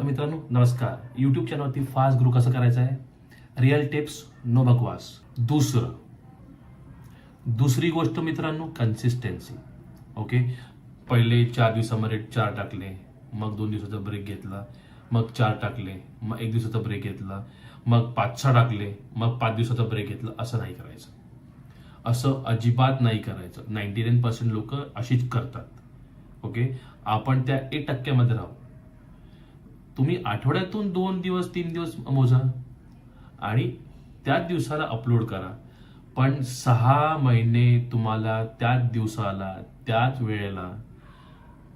तर मित्रांनो नमस्कार. यूट्यूब चॅनलवरती फास्ट ग्रो कसं करायचं आहे? रिअल टिप्स नो बकवास. दुसरं. दुसरी गोष्ट मित्रांनो कन्सिस्टन्सी ओके पहिले चार दिवसामध्ये चार टाकले मग दोन दिवसाचा ब्रेक घेतला मग चार टाकले मग एक दिवसाचा ब्रेक घेतला मग पाच सहा टाकले मग पाच दिवसाचा ब्रेक घेतला असं नाही करायचं. असं अजिबात नाही करायचं. नाईन्टी नाईन पर्सेंट लोक अशीच करतात. ओके आपण त्या एक टक्क्यामध्ये राहू. तुम्ही आठवड्यातून दोन दिवस तीन दिवस मोजा आणि त्याच दिवसाला अपलोड करा. पण सहा महिने तुम्हाला त्याच दिवसाला त्याच वेळेला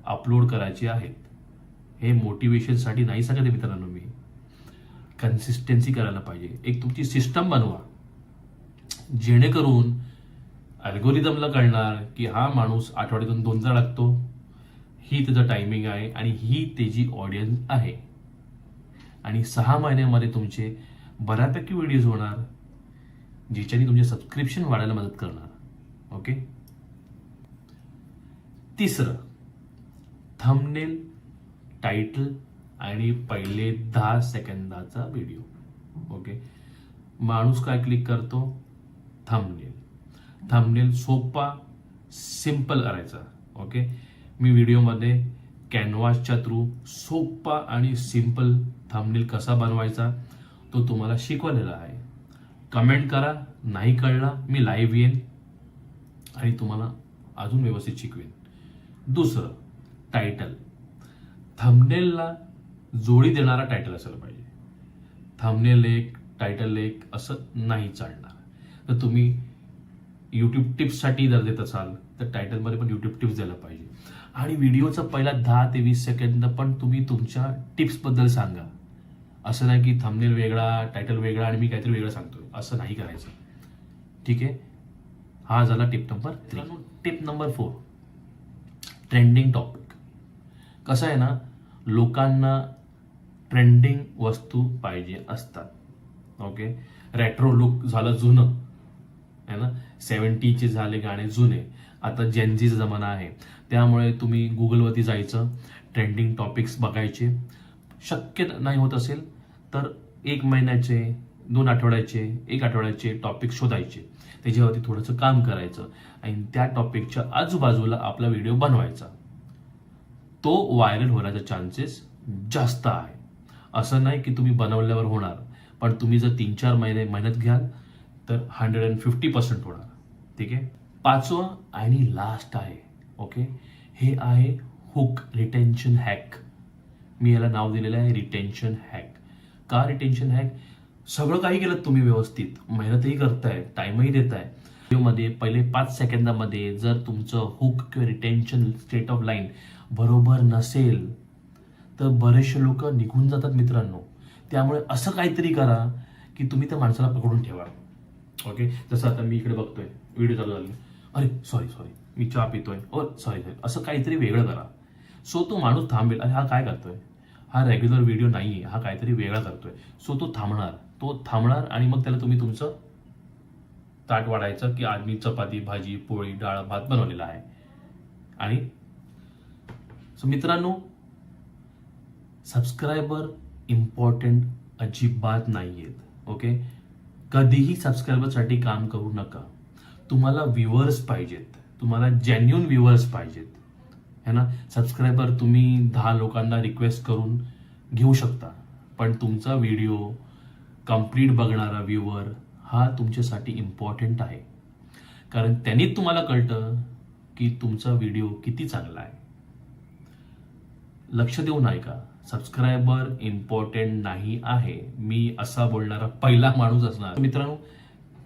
अपलोड करायचे आहेत. हे मोटिवेशनसाठी नाही सांगते मित्रांनो मी. कन्सिस्टन्सी करायला पाहिजे. एक तुमची सिस्टम बनवा. जेणेकरून अल्गोरिदमला कळणार की हा माणूस आठवड्यातून दोनदा लागतो. ही त्याचं टायमिंग आहे आणि ही त्याची ऑडियन्स आहे. आणि सहा महिन्यामध्ये तुमचे बऱ्यापैकी व्हिडिओज होणार ज्याच्याने तुमचे सबस्क्रिप्शन वाढायला मदत करणार. ओके तिसरं थंबनेल टायटल आणि पहिले दहा सेकंदाचा व्हिडिओ ओके माणूस काय क्लिक करतो? थंबनेल थंबनेल सोपा सिंपल करायचा. ओके मी व्हिडिओमध्ये कॅनव्हासच्या थ्रू सोपा आणि सिंपल थंबनेल कसा बनवायचा तो तुम्हाला शिकवलेला आहे. कमेंट करा नाही कळला मी लाईव्ह येईन आणि तुम्हाला अजून व्यवस्थित शिकवेन. दुसरं टायटल थंबनेलला जोडी देणारा टायटल असायला पाहिजे. थंबनेल एक टायटल एक असं नाही चालणार. तर तुम्ही यूट्यूब टिप्ससाठी जर देत असाल तर टायटलमध्ये पण यूट्यूब टिप्स द्यायला पाहिजे. आणि व्हिडिओचा पहिला दहा ते वीस सेकंद पण तुम्ही तुमच्या टिप्सबद्दल सांगा. असं नाही की थंबनेल वेगळा टायटल वेगळा आणि मी काहीतरी वेगळं सांगतोय. असं नाही करायचं. ठीक आहे? हा झाला tip number three tip number four trending topic कसं आहे ना लोकांना ट्रेंडिंग वस्तू पाहिजे असतात. ओके रेट्रो लुक झालं जुनं. आहे ना? सेवन्टीचे झाले गाणे जुने. आता जेनझीचा जमाना आहे. त्यामुळे तुम्ही गुगलवरती जायचं ट्रेंडिंग टॉपिक्स बघायचे. शक्य नाही होत असेल तर एक महिन्याचे दोन आठवड्याचे एक आठवड्याचे टॉपिक शोधायचे. त्याच्यावरती थोडंसं काम करायचं. आणि त्या टॉपिकच्या आजूबाजूला आपला व्हिडिओ बनवायचा. तो व्हायरल होण्याचा चान्सेस जास्त आहे. असं नाही की तुम्ही बनवल्यावर होणार पण तुम्ही जर तीन चार महिने मेहनत घ्याल तर हंड्रेड अँड फिफ्टी पर्सेंट होणार. ठीक आहे? पाचवं आणि लास्ट आहे. ओके हे आहे हुक रिटेन्शन हॅक मी याला नाव दिलेलं आहे रिटेन्शन हॅक का रिटेन्शन हॅक सगळं काही केलं तुम्ही व्यवस्थित. मेहनतही करताय टाइमही देताय. व्हिडिओमध्ये पहिले पाच सेकंदामध्ये जर तुमचं हुक किंवा रिटेन्शन स्टेट ऑफ लाईन बरोबर नसेल तर बरेचसे लोक निघून जातात मित्रांनो. त्यामुळे असं काहीतरी करा की तुम्ही त्या माणसाला पकडून ठेवा. ओके जसं आता मी इकडे बघतोय व्हिडिओ चालू झाले. अरे सॉरी सॉरी मी चहा पितोय. ओ सॉरी सॉरी असं काहीतरी वेगळं करा सो तो माणूस थांबेल. अरे हा काय करतोय? हा रेग्युलर व्हिडिओ नाही आहे हा काहीतरी वेगळा करतोय. सो तो थांबणार. तो थांबणार आणि मग त्याला तुम्ही तुमचं ताट वाढायचं की आज मी चपाती भाजी पोळी डाळ भात बनवलेला आहे. आणि सो मित्रांनो सबस्क्रायबर इम्पॉर्टंट अजिबात नाही आहेत ओके कधीही सबस्क्रायबरसाठी काम करू नका. तुम्हाला व्ह्युअर्स पाहिजेत. तुम्हाला जेन्युन व्ह्युअर्स पाहिजेत. है ना? सबस्क्रायबर तुम्ही दहा लोकांना रिक्वेस्ट करून घेऊ शकता. पण तुमचा व्हिडिओ कंप्लीट बघणारा व्ह्युअर हा तुमच्यासाठी इम्पॉर्टंट आहे. कारण त्यांनीच तुम्हाला कळतं की तुमचा व्हिडिओ किती चांगला आहे. लक्ष देऊन ऐका. सबस्क्रायबर इम्पॉर्टंट नाही आहे. मी असा बोलणारा पहिला माणूस असणार. मित्रांनो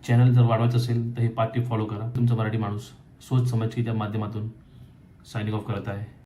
चॅनल जर वाढवायचं असेल तर हे पाठी फॉलो करा. तुमचा मराठी माणूस सोच समज की त्या माध्यमातून सायनिंग ऑफ करत आहे.